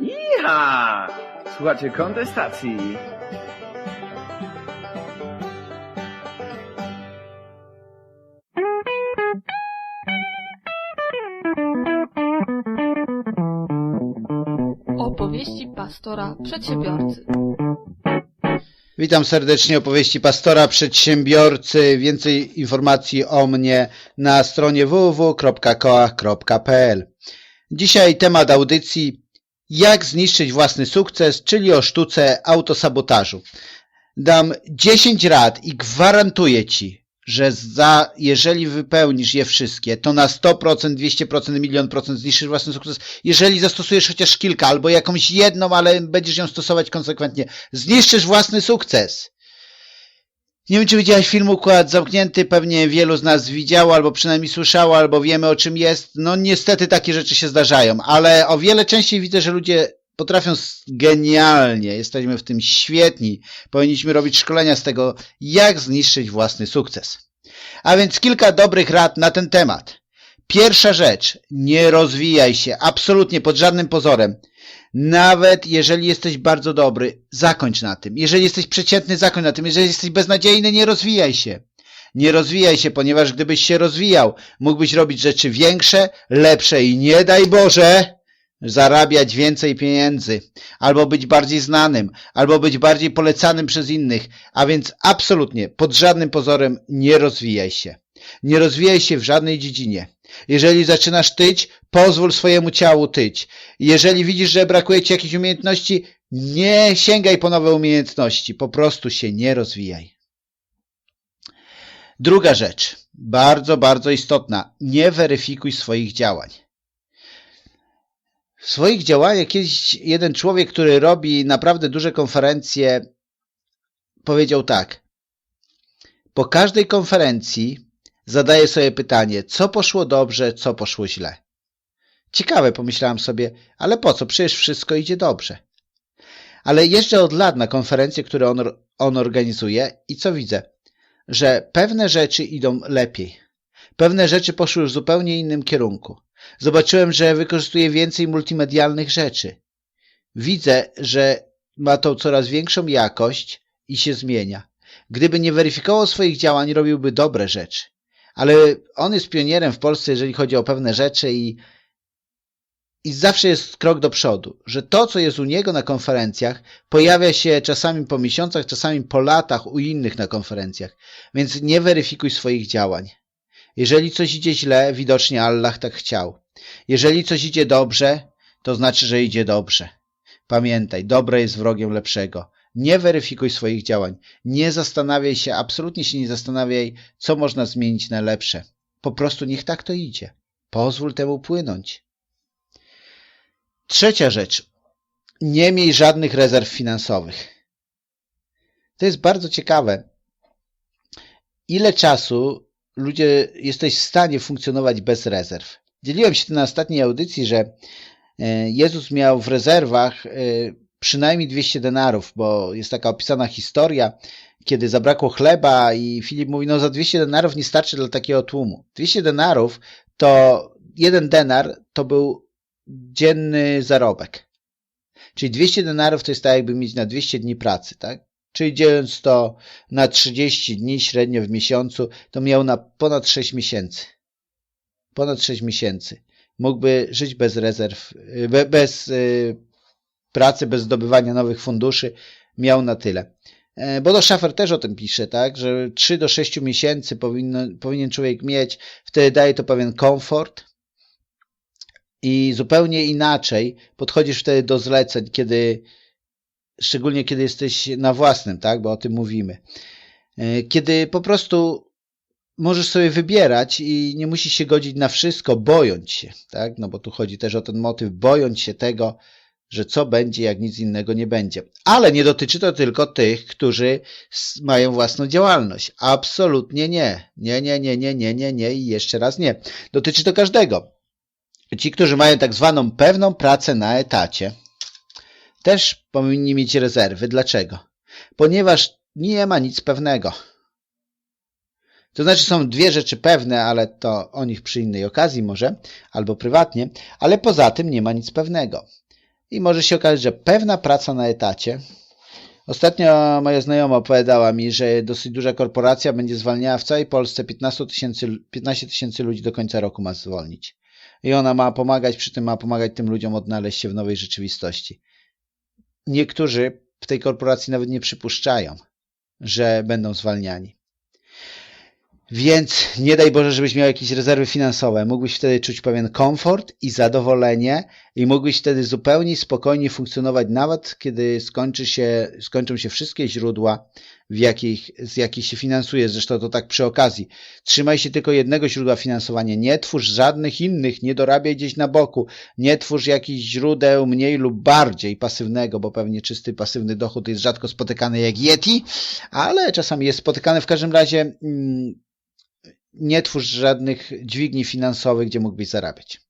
Iha! Słuchajcie kontestacji. Opowieści pastora przedsiębiorcy. Witam serdecznie opowieści pastora przedsiębiorcy. Więcej informacji o mnie na stronie www.koach.pl. Dzisiaj temat audycji jak zniszczyć własny sukces, czyli o sztuce autosabotażu. Dam 10 rad i gwarantuję Ci, że za, jeżeli wypełnisz je wszystkie, to na 100%, 200%, milion procent zniszczysz własny sukces. Jeżeli zastosujesz chociaż kilka albo jakąś jedną, ale będziesz ją stosować konsekwentnie, zniszczysz własny sukces. Nie wiem, czy widziałeś film Układ Zamknięty, pewnie wielu z nas widziało, albo przynajmniej słyszało, albo wiemy o czym jest. No niestety takie rzeczy się zdarzają, ale o wiele częściej widzę, że ludzie potrafią genialnie, jesteśmy w tym świetni, powinniśmy robić szkolenia z tego, jak zniszczyć własny sukces. A więc kilka dobrych rad na ten temat. Pierwsza rzecz, nie rozwijaj się, absolutnie pod żadnym pozorem. Nawet jeżeli jesteś bardzo dobry, zakończ na tym. Jeżeli jesteś przeciętny, zakończ na tym. Jeżeli jesteś beznadziejny, nie rozwijaj się. Nie rozwijaj się, ponieważ gdybyś się rozwijał, mógłbyś robić rzeczy większe, lepsze i nie daj Boże, zarabiać więcej pieniędzy, albo być bardziej znanym, albo być bardziej polecanym przez innych, a więc absolutnie, pod żadnym pozorem nie rozwijaj się. Nie rozwijaj się w żadnej dziedzinie. Jeżeli zaczynasz tyć, pozwól swojemu ciału tyć. Jeżeli widzisz, że brakuje ci jakiejś umiejętności, nie sięgaj po nowe umiejętności, po prostu się nie rozwijaj. Druga rzecz, bardzo, bardzo istotna, nie weryfikuj swoich działań. W swoich działaniach kiedyś jeden człowiek, który robi naprawdę duże konferencje, powiedział tak. Po każdej konferencji zadaję sobie pytanie, co poszło dobrze, co poszło źle. Ciekawe, pomyślałem sobie, ale po co? Przecież wszystko idzie dobrze. Ale jeżdżę od lat na konferencje, które on, on organizuje i co widzę? Że pewne rzeczy idą lepiej. Pewne rzeczy poszły w zupełnie innym kierunku. Zobaczyłem, że wykorzystuje więcej multimedialnych rzeczy. Widzę, że ma to coraz większą jakość i się zmienia. Gdyby nie weryfikował swoich działań, robiłby dobre rzeczy. Ale on jest pionierem w Polsce, jeżeli chodzi o pewne rzeczy i i zawsze jest krok do przodu, że to, co jest u niego na konferencjach, pojawia się czasami po miesiącach, czasami po latach u innych na konferencjach. Więc nie weryfikuj swoich działań. Jeżeli coś idzie źle, widocznie Allah tak chciał. Jeżeli coś idzie dobrze, to znaczy, że idzie dobrze. Pamiętaj, dobre jest wrogiem lepszego. Nie weryfikuj swoich działań. Nie zastanawiaj się, absolutnie się nie zastanawiaj, co można zmienić na lepsze. Po prostu niech tak to idzie. Pozwól temu płynąć. Trzecia rzecz. Nie miej żadnych rezerw finansowych. To jest bardzo ciekawe. Ile czasu ludzie jesteś w stanie funkcjonować bez rezerw? Dzieliłem się na ostatniej audycji, że e, Jezus miał w rezerwach e, przynajmniej 200 denarów, bo jest taka opisana historia, kiedy zabrakło chleba i Filip mówi, no za 200 denarów nie starczy dla takiego tłumu. 200 denarów to jeden denar to był dzienny zarobek. Czyli 200 denarów to jest tak jakby mieć na 200 dni pracy, tak? Czyli dzieląc to na 30 dni średnio w miesiącu, to miał na ponad 6 miesięcy. Ponad 6 miesięcy. Mógłby żyć bez rezerw, be- bez y, pracy, bez zdobywania nowych funduszy. Miał na tyle. E, Bodo Schaffer też o tym pisze, tak, że 3 do 6 miesięcy powinno, powinien człowiek mieć, wtedy daje to pewien komfort, i zupełnie inaczej podchodzisz wtedy do zleceń, kiedy, szczególnie kiedy jesteś na własnym, tak, bo o tym mówimy. E, Kiedy po prostu możesz sobie wybierać i nie musisz się godzić na wszystko, bojąc się, tak, no bo tu chodzi też o ten motyw, bojąc się tego, że co będzie, jak nic innego nie będzie. Ale nie dotyczy to tylko tych, którzy mają własną działalność. Absolutnie nie. Nie, nie, nie, nie, nie, nie, nie i jeszcze raz nie. Dotyczy to każdego. Ci, którzy mają tak zwaną pewną pracę na etacie, też powinni mieć rezerwy. Dlaczego? Ponieważ nie ma nic pewnego. To znaczy są dwie rzeczy pewne, ale to o nich przy innej okazji może, albo prywatnie, ale poza tym nie ma nic pewnego. I może się okazać, że pewna praca na etacie. Ostatnio moja znajoma opowiadała mi, że dosyć duża korporacja będzie zwalniała w całej Polsce 15 tysięcy 15 tysięcy ludzi do końca roku ma zwolnić. I ona ma pomagać, przy tym ma pomagać tym ludziom odnaleźć się w nowej rzeczywistości. Niektórzy w tej korporacji nawet nie przypuszczają, że będą zwalniani. Więc nie daj Boże, żebyś miał jakieś rezerwy finansowe. Mógłbyś wtedy czuć pewien komfort i zadowolenie i mógłbyś wtedy zupełnie spokojnie funkcjonować, nawet kiedy skończy się, skończą się wszystkie źródła, w jakich, z jakich się finansuje. Zresztą to tak przy okazji. Trzymaj się tylko jednego źródła finansowania. Nie twórz żadnych innych, nie dorabiaj gdzieś na boku. Nie twórz jakichś źródeł mniej lub bardziej pasywnego, bo pewnie czysty pasywny dochód jest rzadko spotykany jak Yeti, ale czasami jest spotykany. W każdym razie mm, nie twórz żadnych dźwigni finansowych, gdzie mógłbyś zarabiać.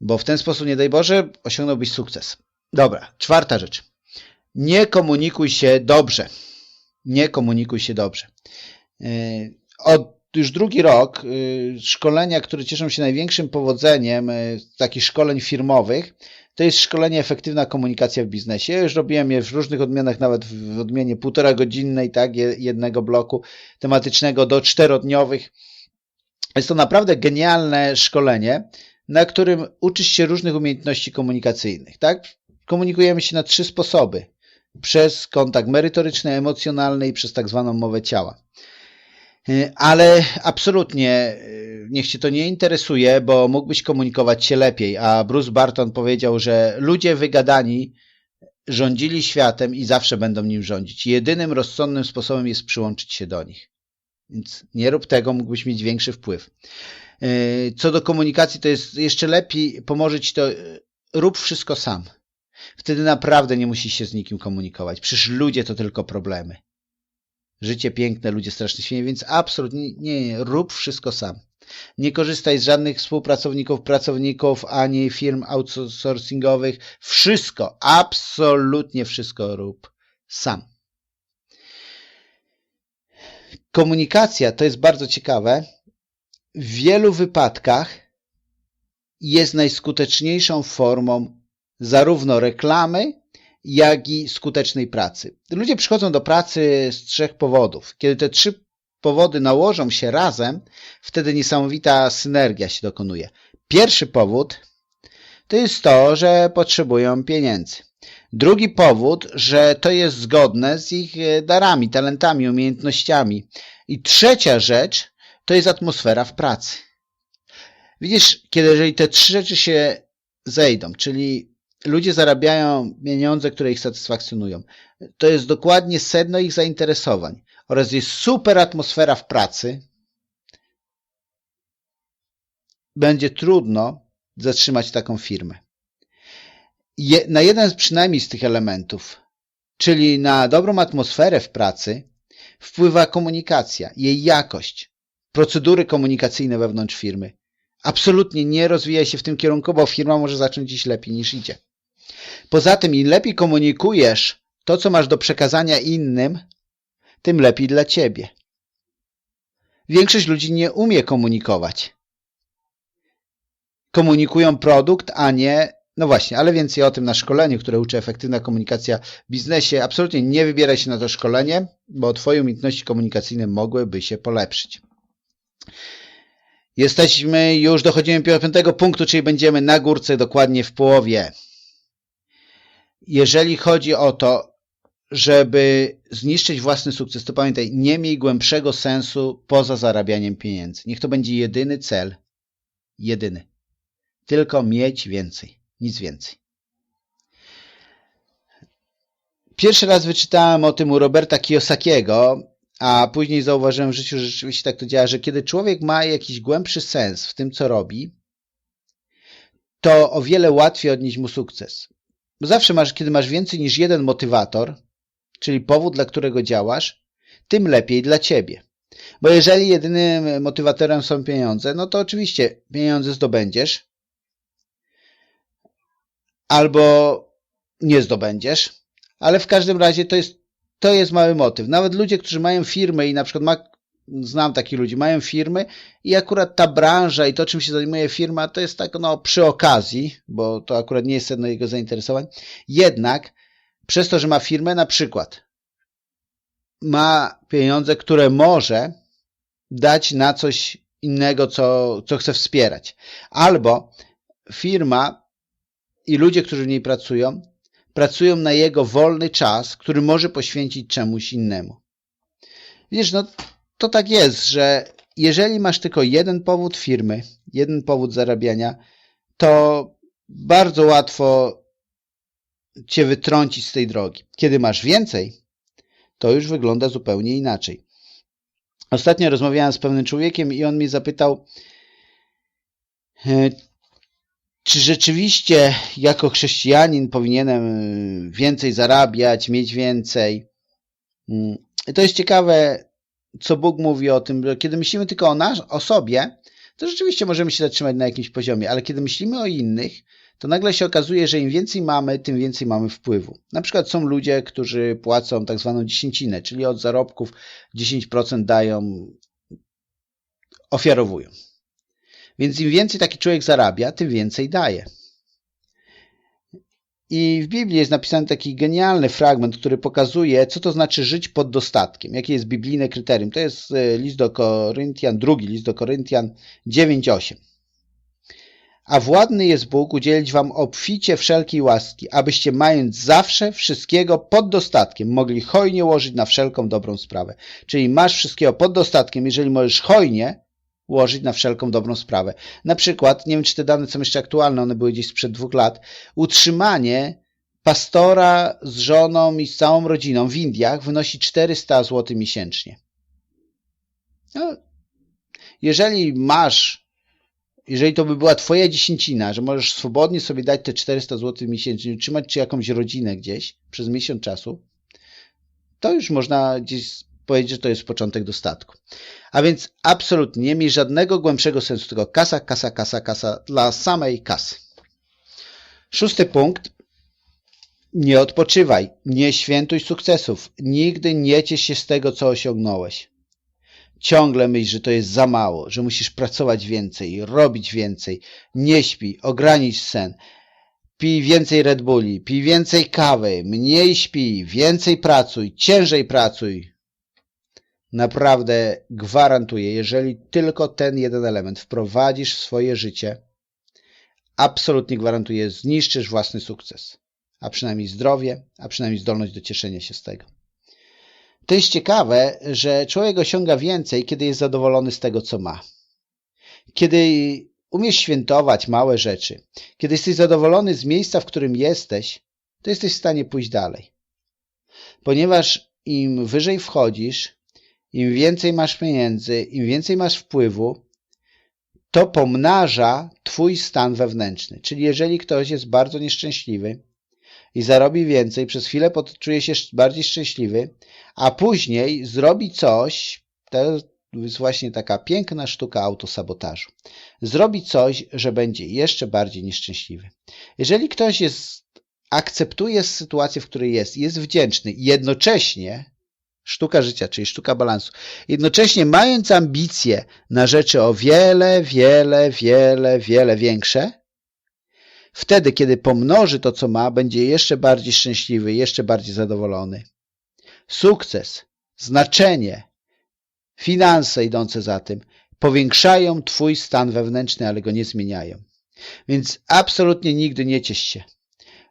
Bo w ten sposób, nie daj Boże, osiągnąłbyś sukces. Dobra, czwarta rzecz. Nie komunikuj się dobrze. Nie komunikuj się dobrze. Yy, Od już drugi rok yy, szkolenia, które cieszą się największym powodzeniem, yy, takich szkoleń firmowych, to jest szkolenie efektywna komunikacja w biznesie. Ja już robiłem je w różnych odmianach, nawet w odmianie półtora godzinnej, tak, je- jednego bloku tematycznego do czterodniowych. Jest to naprawdę genialne szkolenie, na którym uczysz się różnych umiejętności komunikacyjnych, tak? Komunikujemy się na trzy sposoby. Przez kontakt merytoryczny, emocjonalny i przez tak zwaną mowę ciała. Y, Ale absolutnie y, niech Cię to nie interesuje, bo mógłbyś komunikować się lepiej. A Bruce Barton powiedział, że ludzie wygadani rządzili światem i zawsze będą nim rządzić. Jedynym rozsądnym sposobem jest przyłączyć się do nich. Więc nie rób tego, mógłbyś mieć większy wpływ. Y, Co do komunikacji, to jest jeszcze lepiej, pomoże Ci to, y, rób wszystko sam. Wtedy naprawdę nie musisz się z nikim komunikować. Przecież ludzie to tylko problemy. Życie piękne, ludzie strasznie świetnie, więc absolutnie nie, nie, rób wszystko sam. Nie korzystaj z żadnych współpracowników, pracowników, ani firm outsourcingowych. Wszystko, absolutnie wszystko rób sam. Komunikacja to jest bardzo ciekawe. W wielu wypadkach jest najskuteczniejszą formą zarówno reklamy, jak i skutecznej pracy. Ludzie przychodzą do pracy z trzech powodów. Kiedy te trzy powody nałożą się razem, wtedy niesamowita synergia się dokonuje. Pierwszy powód to jest to, że potrzebują pieniędzy. Drugi powód, że to jest zgodne z ich darami, talentami, umiejętnościami. I trzecia rzecz to jest atmosfera w pracy. Widzisz, kiedy jeżeli te trzy rzeczy się zejdą, czyli ludzie zarabiają pieniądze, które ich satysfakcjonują, to jest dokładnie sedno ich zainteresowań oraz jest super atmosfera w pracy, będzie trudno zatrzymać taką firmę. Je, na jeden przynajmniej z tych elementów, czyli na dobrą atmosferę w pracy, wpływa komunikacja, jej jakość, procedury komunikacyjne wewnątrz firmy. Absolutnie nie rozwija się w tym kierunku, bo firma może zacząć dziś lepiej niż idzie. Poza tym, im lepiej komunikujesz to, co masz do przekazania innym, tym lepiej dla ciebie. Większość ludzi nie umie komunikować. Komunikują produkt, a nie. No właśnie, ale więcej o tym na szkoleniu, które uczy efektywna komunikacja w biznesie. Absolutnie nie wybieraj się na to szkolenie, bo Twoje umiejętności komunikacyjne mogłyby się polepszyć. Jesteśmy, już dochodzimy do piątego punktu, czyli będziemy na górce dokładnie w połowie. Jeżeli chodzi o to, żeby zniszczyć własny sukces, to pamiętaj, nie miej głębszego sensu poza zarabianiem pieniędzy. Niech to będzie jedyny cel. Jedyny. Tylko mieć więcej. Nic więcej. Pierwszy raz wyczytałem o tym u Roberta Kiyosakiego, a później zauważyłem w życiu, że rzeczywiście tak to działa, że kiedy człowiek ma jakiś głębszy sens w tym, co robi, to o wiele łatwiej odnieść mu sukces. Bo zawsze masz, kiedy masz więcej niż jeden motywator, czyli powód, dla którego działasz, tym lepiej dla ciebie. Bo jeżeli jedynym motywatorem są pieniądze, no to oczywiście pieniądze zdobędziesz, albo nie zdobędziesz, ale w każdym razie to jest, to jest mały motyw. Nawet ludzie, którzy mają firmy i na przykład ma, znam takich ludzi, mają firmy i akurat ta branża i to, czym się zajmuje firma, to jest tak no, przy okazji, bo to akurat nie jest jedno jego zainteresowań. Jednak przez to, że ma firmę, na przykład ma pieniądze, które może dać na coś innego, co, co chce wspierać. Albo firma i ludzie, którzy w niej pracują, pracują na jego wolny czas, który może poświęcić czemuś innemu. Widzisz, no to tak jest, że jeżeli masz tylko jeden powód firmy, jeden powód zarabiania, to bardzo łatwo cię wytrącić z tej drogi. Kiedy masz więcej, to już wygląda zupełnie inaczej. Ostatnio rozmawiałem z pewnym człowiekiem i on mnie zapytał, e, czy rzeczywiście jako chrześcijanin powinienem e, więcej zarabiać, mieć więcej. Mm, to jest ciekawe, co Bóg mówi o tym, że kiedy myślimy tylko o, nas, o sobie, to rzeczywiście możemy się zatrzymać na jakimś poziomie, ale kiedy myślimy o innych, to nagle się okazuje, że im więcej mamy, tym więcej mamy wpływu. Na przykład są ludzie, którzy płacą tak zwaną dziesięcinę, czyli od zarobków 10% dają, ofiarowują. Więc im więcej taki człowiek zarabia, tym więcej daje. I w Biblii jest napisany taki genialny fragment, który pokazuje, co to znaczy żyć pod dostatkiem, jakie jest biblijne kryterium. To jest e, list do Koryntian, drugi list do Koryntian 9:8. A władny jest Bóg udzielić wam obficie wszelkiej łaski, abyście mając zawsze wszystkiego pod dostatkiem, mogli hojnie łożyć na wszelką dobrą sprawę. Czyli masz wszystkiego pod dostatkiem, jeżeli możesz hojnie łożyć na wszelką dobrą sprawę. Na przykład, nie wiem czy te dane są jeszcze aktualne, one były gdzieś sprzed dwóch lat, utrzymanie pastora z żoną i z całą rodziną w Indiach wynosi 400 zł miesięcznie. No, jeżeli masz, jeżeli to by była twoja dziesięcina, że możesz swobodnie sobie dać te 400 zł miesięcznie, utrzymać czy jakąś rodzinę gdzieś przez miesiąc czasu, to już można gdzieś powiedzieć, że to jest początek dostatku. A więc absolutnie nie mi żadnego głębszego sensu, tylko kasa, kasa, kasa, kasa dla samej kasy. Szósty punkt. Nie odpoczywaj, nie świętuj sukcesów, nigdy nie ciesz się z tego, co osiągnąłeś. Ciągle myśl, że to jest za mało, że musisz pracować więcej, robić więcej, nie śpi, ogranicz sen, pij więcej Red Bulli, pij więcej kawy, mniej śpi, więcej pracuj, ciężej pracuj, Naprawdę gwarantuję, jeżeli tylko ten jeden element wprowadzisz w swoje życie, absolutnie gwarantuję, zniszczysz własny sukces. A przynajmniej zdrowie, a przynajmniej zdolność do cieszenia się z tego. To jest ciekawe, że człowiek osiąga więcej, kiedy jest zadowolony z tego, co ma. Kiedy umiesz świętować małe rzeczy, kiedy jesteś zadowolony z miejsca, w którym jesteś, to jesteś w stanie pójść dalej. Ponieważ im wyżej wchodzisz, im więcej masz pieniędzy, im więcej masz wpływu, to pomnaża twój stan wewnętrzny. Czyli jeżeli ktoś jest bardzo nieszczęśliwy i zarobi więcej, przez chwilę czuje się bardziej szczęśliwy, a później zrobi coś, to jest właśnie taka piękna sztuka autosabotażu. Zrobi coś, że będzie jeszcze bardziej nieszczęśliwy. Jeżeli ktoś jest, akceptuje sytuację, w której jest, jest wdzięczny i jednocześnie Sztuka życia, czyli sztuka balansu. Jednocześnie mając ambicje na rzeczy o wiele, wiele, wiele, wiele większe, wtedy, kiedy pomnoży to, co ma, będzie jeszcze bardziej szczęśliwy, jeszcze bardziej zadowolony. Sukces, znaczenie, finanse idące za tym powiększają Twój stan wewnętrzny, ale go nie zmieniają. Więc absolutnie nigdy nie ciesz się.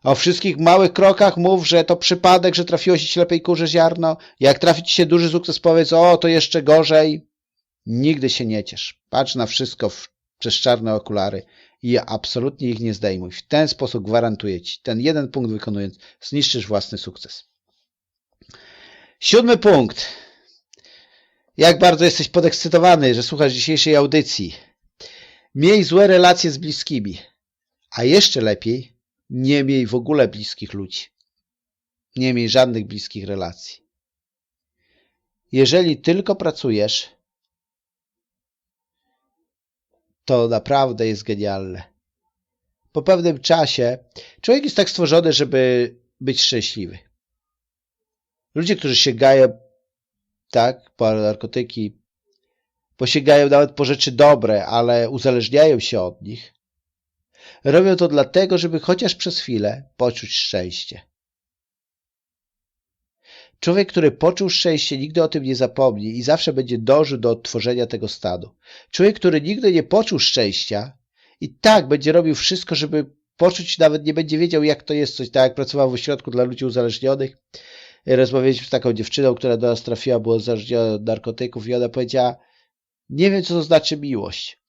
O wszystkich małych krokach mów, że to przypadek, że trafiło się ślepej kurze ziarno. Jak trafi ci się duży sukces, powiedz, o, to jeszcze gorzej. Nigdy się nie ciesz. Patrz na wszystko w, przez czarne okulary i absolutnie ich nie zdejmuj. W ten sposób gwarantuję ci, ten jeden punkt wykonując, zniszczysz własny sukces. Siódmy punkt. Jak bardzo jesteś podekscytowany, że słuchasz dzisiejszej audycji. Miej złe relacje z bliskimi. A jeszcze lepiej, nie miej w ogóle bliskich ludzi. Nie miej żadnych bliskich relacji. Jeżeli tylko pracujesz, to naprawdę jest genialne. Po pewnym czasie człowiek jest tak stworzony, żeby być szczęśliwy. Ludzie, którzy sięgają tak, po narkotyki, bo sięgają nawet po rzeczy dobre, ale uzależniają się od nich, robią to dlatego, żeby chociaż przez chwilę poczuć szczęście. Człowiek, który poczuł szczęście, nigdy o tym nie zapomni i zawsze będzie dążył do odtworzenia tego stanu. Człowiek, który nigdy nie poczuł szczęścia i tak będzie robił wszystko, żeby poczuć, nawet nie będzie wiedział, jak to jest coś. Tak jak pracował w ośrodku dla ludzi uzależnionych, rozmawialiśmy z taką dziewczyną, która do nas trafiła, była uzależniona od narkotyków i ona powiedziała, nie wiem, co to znaczy miłość.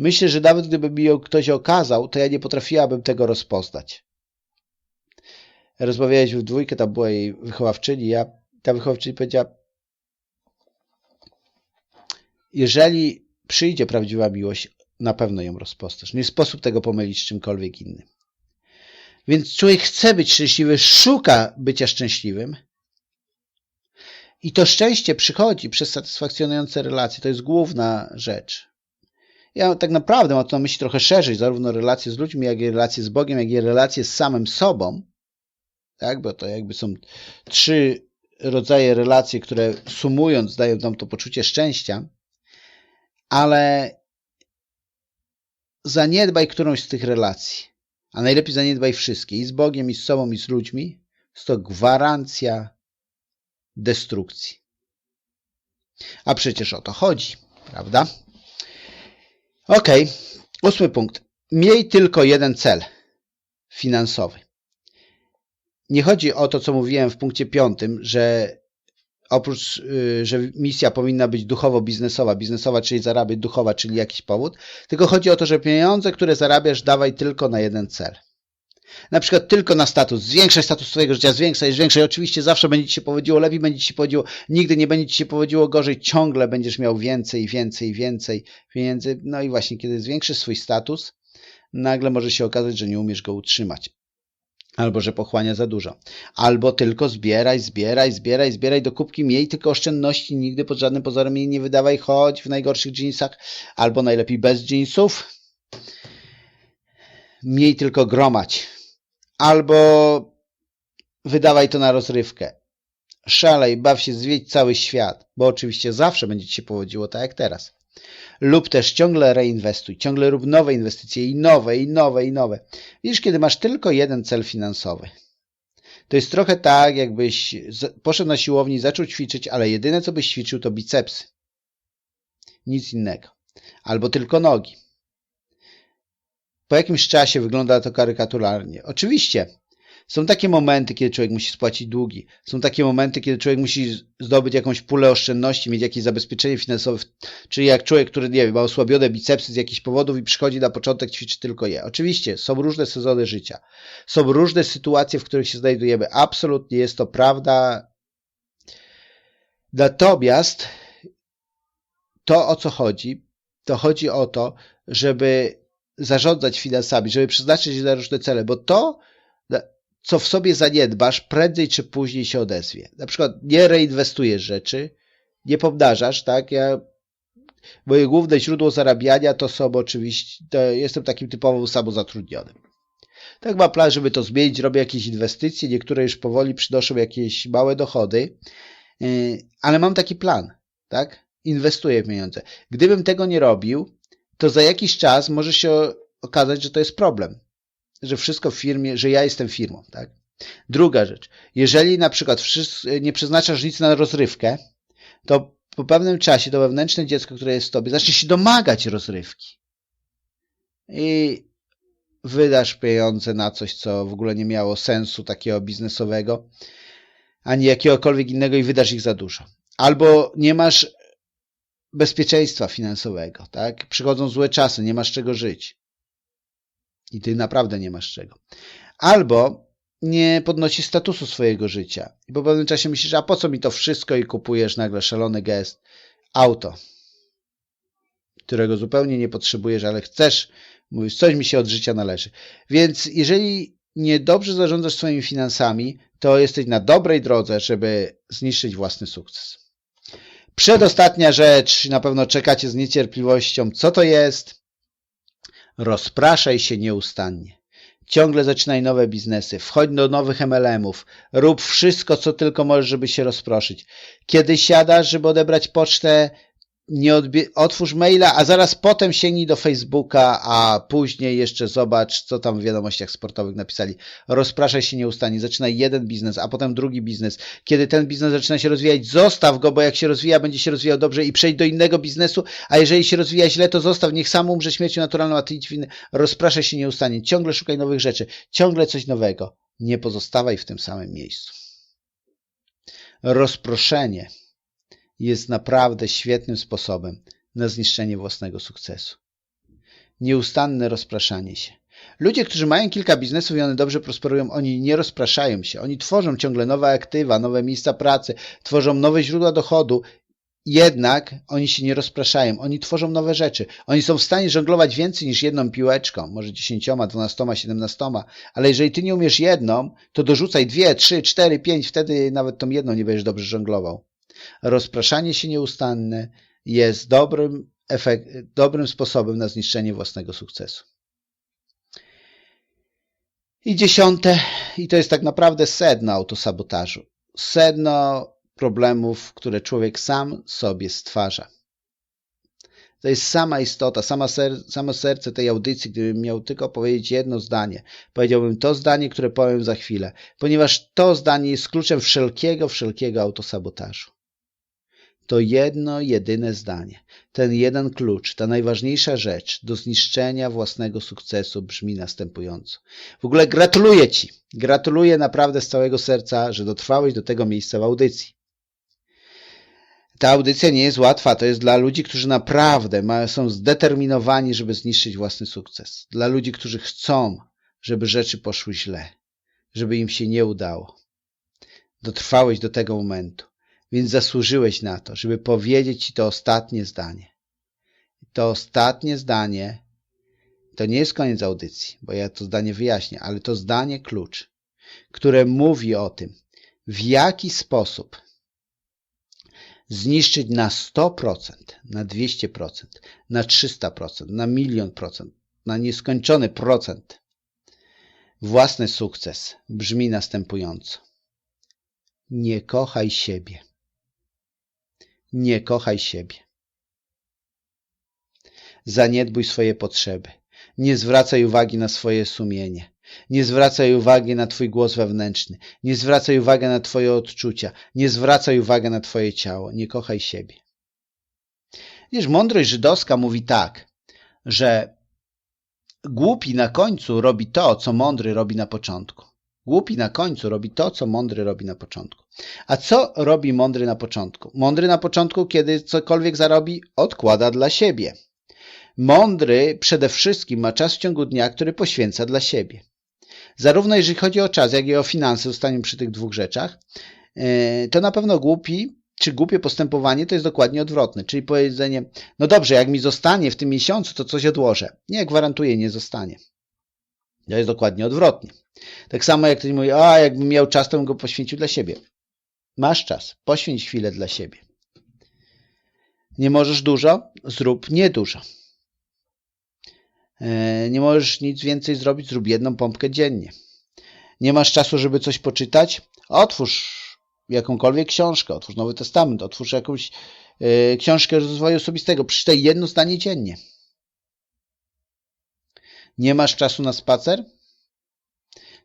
Myślę, że nawet gdyby mi ją ktoś okazał, to ja nie potrafiłabym tego rozpoznać. Rozmawialiśmy w dwójkę, tam była jej wychowawczyni, ja, ta wychowawczyni powiedziała, jeżeli przyjdzie prawdziwa miłość, na pewno ją rozpoznasz. Nie sposób tego pomylić z czymkolwiek innym. Więc człowiek chce być szczęśliwy, szuka bycia szczęśliwym. I to szczęście przychodzi przez satysfakcjonujące relacje. To jest główna rzecz. Ja tak naprawdę mam to na myśli trochę szerzej, zarówno relacje z ludźmi, jak i relacje z Bogiem, jak i relacje z samym sobą. Tak, bo to jakby są trzy rodzaje relacji, które sumując dają nam to poczucie szczęścia, ale zaniedbaj którąś z tych relacji, a najlepiej zaniedbaj wszystkie, i z Bogiem, i z sobą, i z ludźmi, jest to gwarancja destrukcji. A przecież o to chodzi, prawda? Ok, ósmy punkt. Miej tylko jeden cel finansowy. Nie chodzi o to, co mówiłem w punkcie piątym, że oprócz, y, że misja powinna być duchowo-biznesowa, biznesowa, czyli zarabiać, duchowa, czyli jakiś powód, tylko chodzi o to, że pieniądze, które zarabiasz, dawaj tylko na jeden cel. Na przykład tylko na status. Zwiększaj status swojego życia, zwiększaj, zwiększaj. Oczywiście zawsze będzie ci się powodziło lepiej, będzie ci się powodziło, nigdy nie będzie ci się powodziło gorzej, ciągle będziesz miał więcej, więcej, więcej pieniędzy. No i właśnie, kiedy zwiększysz swój status, nagle może się okazać, że nie umiesz go utrzymać. Albo że pochłania za dużo. Albo tylko zbieraj, zbieraj, zbieraj, zbieraj do kubki, miej tylko oszczędności, nigdy pod żadnym pozorem jej nie wydawaj, chodź w najgorszych jeansach, albo najlepiej bez jeansów. Miej tylko gromać. Albo wydawaj to na rozrywkę. Szalej, baw się, zwiedź cały świat, bo oczywiście zawsze będzie ci się powodziło tak jak teraz. Lub też ciągle reinwestuj, ciągle rób nowe inwestycje i nowe, i nowe, i nowe. Widzisz, kiedy masz tylko jeden cel finansowy, to jest trochę tak, jakbyś poszedł na siłowni, zaczął ćwiczyć, ale jedyne, co byś ćwiczył, to bicepsy. Nic innego. Albo tylko nogi. Po jakimś czasie wygląda to karykaturalnie. Oczywiście, są takie momenty, kiedy człowiek musi spłacić długi. Są takie momenty, kiedy człowiek musi zdobyć jakąś pulę oszczędności, mieć jakieś zabezpieczenie finansowe. Czyli jak człowiek, który nie wiem, ma osłabione bicepsy z jakichś powodów i przychodzi na początek, ćwiczy tylko je. Oczywiście, są różne sezony życia. Są różne sytuacje, w których się znajdujemy. Absolutnie jest to prawda. Natomiast to, o co chodzi, to chodzi o to, żeby zarządzać finansami, żeby przeznaczyć je na różne cele, bo to, co w sobie zaniedbasz, prędzej czy później się odezwie. Na przykład nie reinwestujesz rzeczy, nie pomnażasz, tak? Ja, moje główne źródło zarabiania to są oczywiście, to jestem takim typowym samozatrudnionym. Tak mam plan, żeby to zmienić, robię jakieś inwestycje, niektóre już powoli przynoszą jakieś małe dochody, yy, ale mam taki plan, tak? Inwestuję pieniądze. Gdybym tego nie robił, to za jakiś czas może się okazać, że to jest problem. Że wszystko w firmie, że ja jestem firmą, tak? Druga rzecz. Jeżeli na przykład nie przeznaczasz nic na rozrywkę, to po pewnym czasie to wewnętrzne dziecko, które jest w tobie, zacznie się domagać rozrywki. I wydasz pieniądze na coś, co w ogóle nie miało sensu takiego biznesowego, ani jakiegokolwiek innego i wydasz ich za dużo. Albo nie masz bezpieczeństwa finansowego, tak? Przychodzą złe czasy, nie masz czego żyć. I ty naprawdę nie masz czego. Albo nie podnosisz statusu swojego życia. I po pewnym czasie myślisz, a po co mi to wszystko i kupujesz nagle szalony gest, auto, którego zupełnie nie potrzebujesz, ale chcesz, mówisz, coś mi się od życia należy. Więc jeżeli niedobrze zarządzasz swoimi finansami, to jesteś na dobrej drodze, żeby zniszczyć własny sukces. Przedostatnia rzecz, na pewno czekacie z niecierpliwością, co to jest? Rozpraszaj się nieustannie. Ciągle zaczynaj nowe biznesy, wchodź do nowych MLM-ów, rób wszystko, co tylko możesz, żeby się rozproszyć. Kiedy siadasz, żeby odebrać pocztę, nie odbie- otwórz maila, a zaraz potem sięgnij do Facebooka, a później jeszcze zobacz, co tam w wiadomościach sportowych napisali. Rozpraszaj się nieustannie, zaczynaj jeden biznes, a potem drugi biznes. Kiedy ten biznes zaczyna się rozwijać, zostaw go, bo jak się rozwija, będzie się rozwijał dobrze i przejdź do innego biznesu, a jeżeli się rozwija źle, to zostaw, niech sam umrze śmiercią naturalną, a ty idź w inny. Rozpraszaj się nieustannie, ciągle szukaj nowych rzeczy, ciągle coś nowego. Nie pozostawaj w tym samym miejscu. Rozproszenie jest naprawdę świetnym sposobem na zniszczenie własnego sukcesu. Nieustanne rozpraszanie się. Ludzie, którzy mają kilka biznesów i one dobrze prosperują, oni nie rozpraszają się. Oni tworzą ciągle nowe aktywa, nowe miejsca pracy, tworzą nowe źródła dochodu. Jednak oni się nie rozpraszają, oni tworzą nowe rzeczy. Oni są w stanie żonglować więcej niż jedną piłeczką, może dziesięcioma, dwunastoma, siedemnastoma, ale jeżeli ty nie umiesz jedną, to dorzucaj dwie, trzy, cztery, pięć, wtedy nawet tą jedną nie będziesz dobrze żonglował. Rozpraszanie się nieustanne jest dobrym, efekt, dobrym sposobem na zniszczenie własnego sukcesu. I dziesiąte, i to jest tak naprawdę sedno autosabotażu. Sedno problemów, które człowiek sam sobie stwarza. To jest sama istota, sama ser, samo serce tej audycji, gdybym miał tylko powiedzieć jedno zdanie. Powiedziałbym to zdanie, które powiem za chwilę, ponieważ to zdanie jest kluczem wszelkiego, wszelkiego autosabotażu. To jedno, jedyne zdanie, ten jeden klucz, ta najważniejsza rzecz do zniszczenia własnego sukcesu brzmi następująco. W ogóle gratuluję Ci, gratuluję naprawdę z całego serca, że dotrwałeś do tego miejsca w audycji. Ta audycja nie jest łatwa, to jest dla ludzi, którzy naprawdę są zdeterminowani, żeby zniszczyć własny sukces. Dla ludzi, którzy chcą, żeby rzeczy poszły źle, żeby im się nie udało. Dotrwałeś do tego momentu, więc zasłużyłeś na to, żeby powiedzieć Ci to ostatnie zdanie. To ostatnie zdanie to nie jest koniec audycji, bo ja to zdanie wyjaśnię, ale to zdanie klucz, które mówi o tym, w jaki sposób zniszczyć na 100%, na 200%, na 300%, na milion procent, na nieskończony procent własny sukces brzmi następująco. Nie kochaj siebie. Nie kochaj siebie. Zaniedbuj swoje potrzeby. Nie zwracaj uwagi na swoje sumienie. Nie zwracaj uwagi na Twój głos wewnętrzny. Nie zwracaj uwagi na Twoje odczucia. Nie zwracaj uwagi na Twoje ciało. Nie kochaj siebie. Wiesz, mądrość żydowska mówi tak, że głupi na końcu robi to, co mądry robi na początku. Głupi na końcu robi to, co mądry robi na początku. A co robi mądry na początku? Mądry na początku, kiedy cokolwiek zarobi, odkłada dla siebie. Mądry przede wszystkim ma czas w ciągu dnia, który poświęca dla siebie. Zarówno jeżeli chodzi o czas, jak i o finanse, zostaniemy przy tych dwóch rzeczach, to na pewno głupi czy głupie postępowanie to jest dokładnie odwrotne, czyli powiedzenie, no dobrze, jak mi zostanie w tym miesiącu, to coś odłożę. Nie, gwarantuję, nie zostanie. To jest dokładnie odwrotnie. Tak samo jak ktoś mówi, a jakbym miał czas, to bym go poświęcił dla siebie. Masz czas, poświęć chwilę dla siebie. Nie możesz dużo, zrób niedużo. Nie możesz nic więcej zrobić, zrób jedną pompkę dziennie. Nie masz czasu, żeby coś poczytać? Otwórz jakąkolwiek książkę, otwórz Nowy Testament, otwórz jakąś y, książkę rozwoju osobistego, przeczytaj jedno zdanie dziennie. Nie masz czasu na spacer?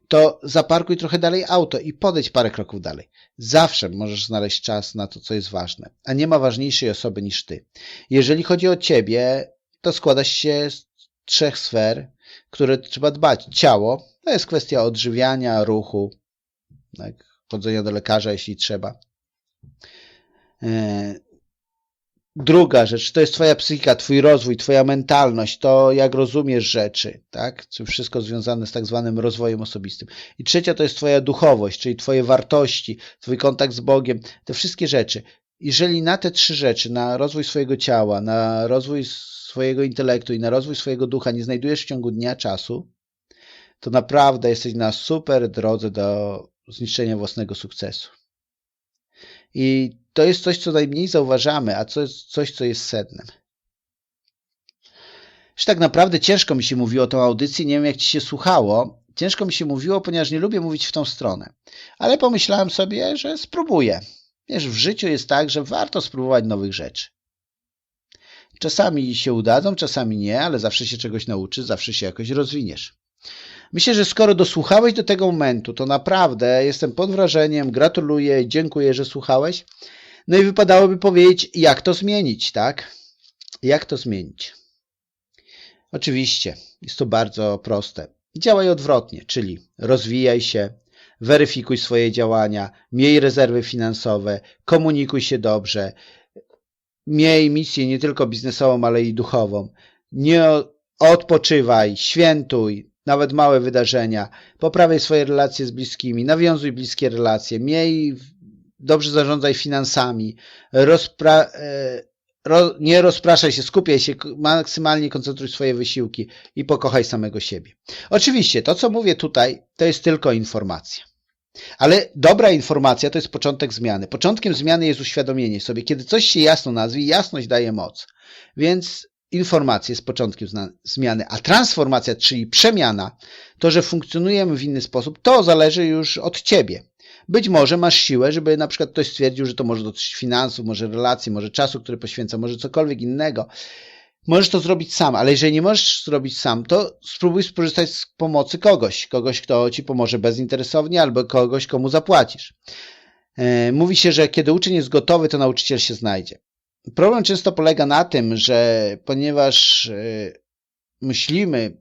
To zaparkuj trochę dalej auto i podejdź parę kroków dalej. Zawsze możesz znaleźć czas na to, co jest ważne, a nie ma ważniejszej osoby niż ty. Jeżeli chodzi o ciebie, to składa się z trzech sfer, które trzeba dbać. Ciało, to jest kwestia odżywiania, ruchu, tak, chodzenia do lekarza, jeśli trzeba. Druga rzecz, to jest twoja psychika, twój rozwój, twoja mentalność, to jak rozumiesz rzeczy, tak? Wszystko związane z tak zwanym rozwojem osobistym. I trzecia to jest twoja duchowość, czyli twoje wartości, twój kontakt z Bogiem, te wszystkie rzeczy. Jeżeli na te trzy rzeczy, na rozwój swojego ciała, na rozwój swojego intelektu i na rozwój swojego ducha nie znajdujesz w ciągu dnia czasu, to naprawdę jesteś na super drodze do zniszczenia własnego sukcesu. I to jest coś, co najmniej zauważamy, a co jest coś, co jest sednem. Że tak naprawdę ciężko mi się mówiło o tą audycji, nie wiem jak ci się słuchało. Ciężko mi się mówiło, ponieważ nie lubię mówić w tą stronę. Ale pomyślałem sobie, że spróbuję. Wiesz, w życiu jest tak, że warto spróbować nowych rzeczy. Czasami się udadzą, czasami nie, ale zawsze się czegoś nauczysz, zawsze się jakoś rozwiniesz. Myślę, że skoro dosłuchałeś do tego momentu, to naprawdę jestem pod wrażeniem, gratuluję, dziękuję, że słuchałeś. No i wypadałoby powiedzieć, jak to zmienić, tak? Jak to zmienić? Oczywiście, jest to bardzo proste. Działaj odwrotnie, czyli rozwijaj się, weryfikuj swoje działania, miej rezerwy finansowe, komunikuj się dobrze, miej misję nie tylko biznesową, ale i duchową. Nie odpoczywaj, świętuj, nawet małe wydarzenia, poprawiaj swoje relacje z bliskimi, nawiązuj bliskie relacje, miej, dobrze zarządzaj finansami, rozpra, e, ro, nie rozpraszaj się, skupiaj się, maksymalnie koncentruj swoje wysiłki i pokochaj samego siebie. Oczywiście, to co mówię tutaj, to jest tylko informacja. Ale dobra informacja to jest początek zmiany. Początkiem zmiany jest uświadomienie sobie, kiedy coś się jasno nazwie, jasność daje moc. Więc informacja jest początkiem zmiany, a transformacja, czyli przemiana, to, że funkcjonujemy w inny sposób, to zależy już od ciebie. Być może masz siłę, żeby na przykład ktoś stwierdził, że to może dotyczyć finansów, może relacji, może czasu, który poświęca, może cokolwiek innego. Możesz to zrobić sam, ale jeżeli nie możesz zrobić sam, to spróbuj skorzystać z pomocy kogoś. Kogoś, kto ci pomoże bezinteresownie, albo kogoś, komu zapłacisz. E, mówi się, że kiedy uczeń jest gotowy, to nauczyciel się znajdzie. Problem często polega na tym, że ponieważ e, myślimy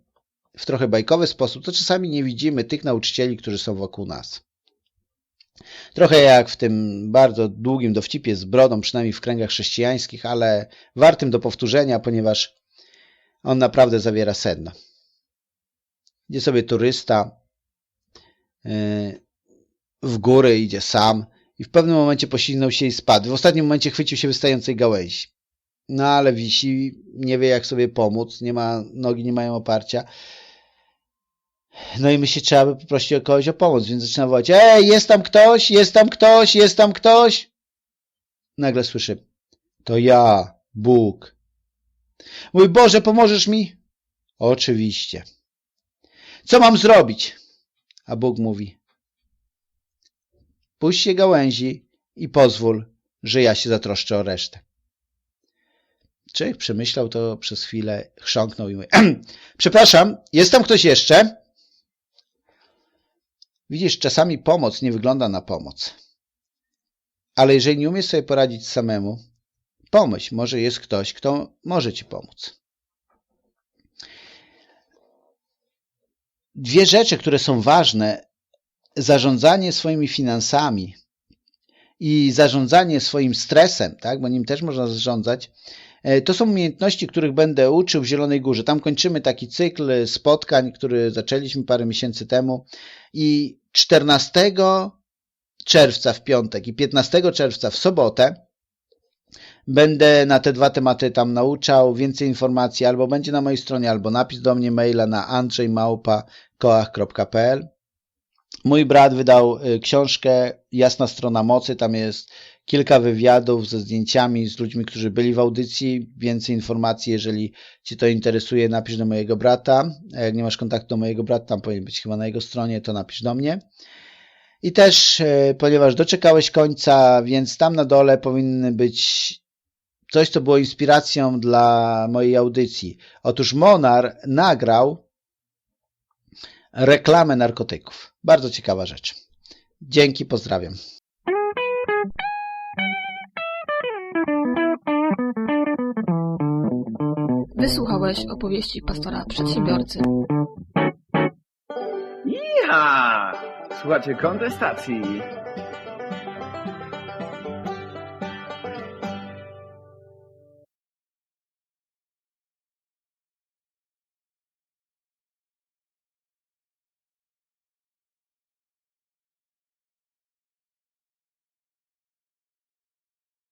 w trochę bajkowy sposób, to czasami nie widzimy tych nauczycieli, którzy są wokół nas. Trochę jak w tym bardzo długim dowcipie z brodą, przynajmniej w kręgach chrześcijańskich, ale wartym do powtórzenia, ponieważ on naprawdę zawiera sedno. Idzie sobie turysta yy, w góry, idzie sam i w pewnym momencie poślizgnął się i spadł. W ostatnim momencie chwycił się wystającej gałęzi. No ale wisi, nie wie jak sobie pomóc, nie ma, nogi nie mają oparcia no i myśli, trzeba by poprosić o kogoś o pomoc, więc zaczyna wołać, ej, jest tam ktoś, jest tam ktoś, jest tam ktoś. Nagle słyszy, to ja, Bóg. Mój Boże, pomożesz mi? Oczywiście. Co mam zrobić? A Bóg mówi, puść się gałęzi i pozwól, że ja się zatroszczę o resztę. Człowiek przemyślał to przez chwilę, chrząknął i mówi, przepraszam, jest tam ktoś jeszcze? Widzisz, czasami pomoc nie wygląda na pomoc. Ale jeżeli nie umiesz sobie poradzić samemu, pomyśl, może jest ktoś, kto może ci pomóc. Dwie rzeczy, które są ważne, zarządzanie swoimi finansami i zarządzanie swoim stresem, tak, bo nim też można zarządzać, to są umiejętności, których będę uczył w Zielonej Górze. Tam kończymy taki cykl spotkań, który zaczęliśmy parę miesięcy temu i 14 czerwca w piątek i 15 czerwca w sobotę będę na te dwa tematy tam nauczał. Więcej informacji albo będzie na mojej stronie, albo napis do mnie maila na andrzejmałpa.koach.pl Mój brat wydał y, książkę Jasna Strona Mocy. Tam jest kilka wywiadów ze zdjęciami z ludźmi, którzy byli w audycji. Więcej informacji, jeżeli Cię to interesuje, napisz do mojego brata. A jak nie masz kontaktu do mojego brata, tam powinien być chyba na jego stronie, to napisz do mnie. I też, y, ponieważ doczekałeś końca, więc tam na dole powinny być coś, co było inspiracją dla mojej audycji. Otóż Monar nagrał reklamę narkotyków. Bardzo ciekawa rzecz. Dzięki, pozdrawiam. Wysłuchałeś opowieści pastora przedsiębiorcy. Iha! Słuchajcie kontestacji.